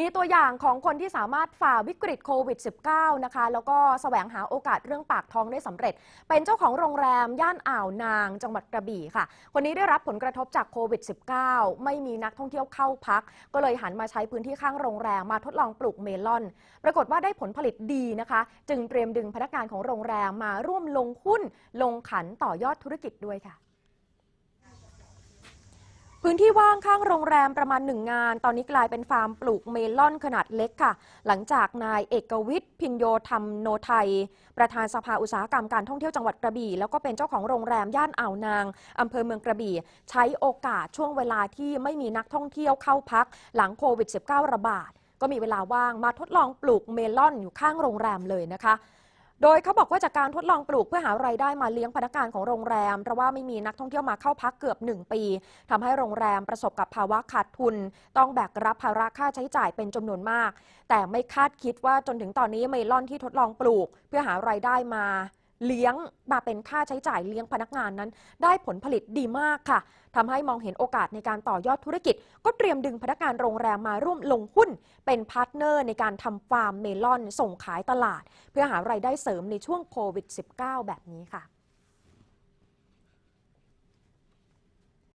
มีตัวอย่างของคนที่สามารถฝ่าวิกฤตโควิด -19 นะคะ แล้วก็แสวงหาโอกาสเรื่องปากท้องได้สำเร็จ เป็นเจ้าของโรงแรมย่านอ่าวนาง จังหวัดกระบี่ค่ะ คนนี้ได้รับผลกระทบจากโควิด -19 ไม่มีนักท่องเที่ยวเข้าพัก ก็เลยหันมาใช้พื้นที่ข้างโรงแรมมาทดลองปลูกเมลอน ปรากฏว่าได้ผลผลิตดีนะคะ จึงเตรียมดึงพนักงานของโรงแรมมาร่วมลงหุ้นลงขันต่อยอดธุรกิจด้วยค่ะ พื้นที่ว่างข้างโรงแรมประมาณหนึ่งงาน ตอนนี้กลายเป็นฟาร์มปลูกเมลอนขนาดเล็กค่ะ หลังจากนายเอกวิทย์พินโยธรรมโนไทย ประธานสภาอุตสาหกรรมการท่องเที่ยวจังหวัดกระบี่ แล้วก็เป็นเจ้าของโรงแรมย่านอ่าวนางอำเภอเมืองกระบี่ ใช้โอกาสช่วงเวลาที่ไม่มีนักท่องเที่ยวเข้าพัก หลังโควิด -19 ระบาด ก็มีเวลาว่างมาทดลองปลูกเมลอนอยู่ข้างโรงแรมเลยนะคะ โดยเขาบอกว่าจากการทดลองปลูกเพื่อหารายได้มาเลี้ยงพนักงานของโรงแรมเพราะว่าไม่มีนักท่องเที่ยวมาเข้าพักเกือบ 1 ปีทำให้โรงแรมประสบกับภาวะขาดทุน ต้องแบกรับภาระค่าใช้จ่ายเป็นจำนวนมาก แต่ไม่คาดคิดว่าจนถึงตอนนี้เมลอนที่ทดลองปลูก เพื่อหารายได้มาเลี้ยงมาเป็นค่าใช้จ่ายเลี้ยงพนักงานนั้น ได้ผลผลิตดีมากค่ะ ทำให้มองเห็นโอกาสในการต่อยอดธุรกิจ ก็เตรียมดึงพนักงานโรงแรมมาร่วมลงหุ้น เป็นพาร์ทเนอร์ในการทำฟาร์มเมลอนส่งขายตลาด เพื่อหารายได้เสริมในช่วงโควิด -19 แบบนี้ค่ะ